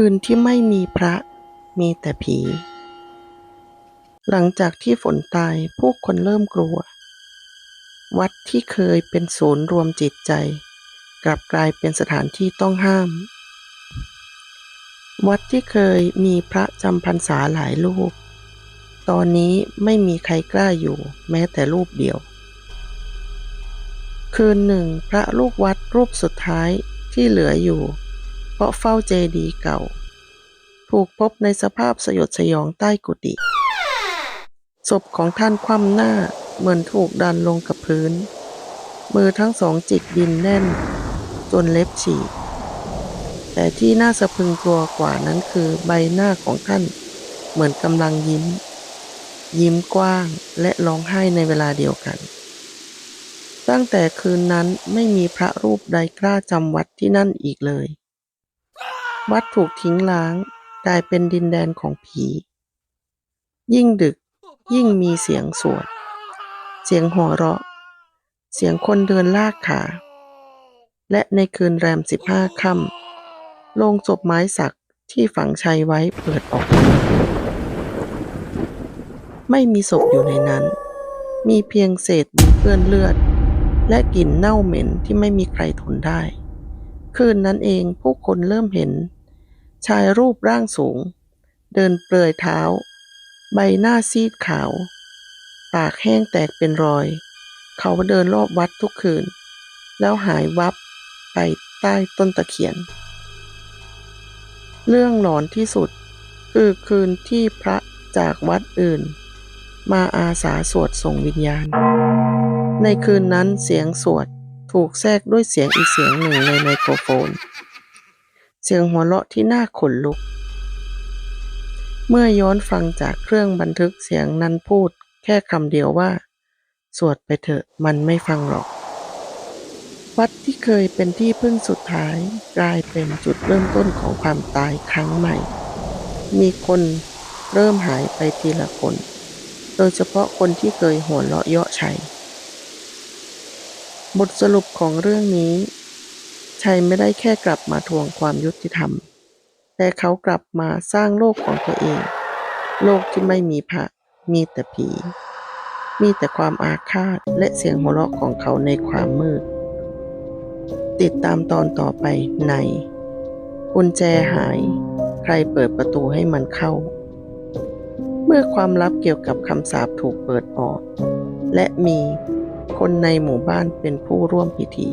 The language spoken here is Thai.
คืนที่ไม่มีพระมีแต่ผี หลังจากที่ฝนตายผู้คนเริ่มกลัว วัดที่เคยเป็นศูนย์รวมจิตใจ กลับกลายเป็นสถานที่ต้องห้าม วัดที่เคยมีพระจำพรรษาหลายรูป ตอนนี้ไม่มีใครกล้าอยู่แม้แต่รูปเดียว คืนหนึ่งพระลูกวัดรูปสุดท้ายที่เหลืออยู่ เพราะเฝ้าเจดีย์เก่า ถูกพบในสภาพสยดสยองใต้กุฏิศพของท่านคว่ำหน้าเหมือนถูกดันลงกับพื้น มือทั้งสองจิกดินแน่น จนเล็บฉีก แต่ที่น่าสะพรึงกลัวกว่านั้นคือใบหน้าของท่าน เหมือนกำลังยิ้ม ยิ้มกว้างและร้องไห้ในเวลาเดียวกัน ตั้งแต่คืนนั้นไม่มีพระรูปใดกล้าจำวัดที่นั่นอีกเลย วัดถูกทิ้งล้าง กลายเป็นดินแดนของผี ยิ่งดึกยิ่งมีเสียงสวด เสียงหัวเราะ เสียงคนเดินลากขา และในคืนแรมสิบห้าค่ำโลงศพไม้สักที่ฝังชัยไว้เปิดออก ไม่มีศพอยู่ในนั้น มีเพียงเศษดินเปื้อนเลือด และกลิ่นเน่าเหม็นที่ไม่มีใครทนได้ คืนนั้นเองผู้คนเริ่มเห็น ชายรูปร่างสูง เดินเปลือยเท้า ใบหน้าซีดขาว ปากแห้งแตกเป็นรอย เขาเดินรอบวัดทุกคืน แล้วหายวับไปใต้ต้นตะเคียน เรื่องหลอนที่สุดคือคืนที่พระจากวัดอื่น มาอาสาสวดส่งวิญญาณ ในคืนนั้นเสียงสวดถูกแทรกด้วยเสียงอีกเสียงหนึ่งในไมโครโฟน เสียงหัวเราะที่น่าขนลุก เมื่อย้อนฟังจากเครื่องบันทึกเสียงนั้นพูดแค่คำเดียวว่า สวดไปเถอะมันไม่ฟังหรอก วัดที่เคยเป็นที่พึ่งสุดท้าย กลายเป็นจุดเริ่มต้นของความตายครั้งใหม่ มีคนเริ่มหายไปทีละคน โดยเฉพาะคนที่เคยหัวเราะเยาะชัยบทสรุปของเรื่องนี้ ชัยไม่ได้แค่กลับมาทวงความยุติธรรม แต่เขากลับมาสร้างโลกของตัวเอง โลกที่ไม่มีพระ มีแต่ผี มีแต่ความอาฆาตและเสียงหัวเราะของเขาในความมืด ติดตามตอนต่อไปในกุญแจหาย ใครเปิดประตูให้มันเข้า เมื่อความลับเกี่ยวกับคำสาปถูกเปิดออก และมีคนในหมู่บ้านเป็นผู้ร่วมพิธี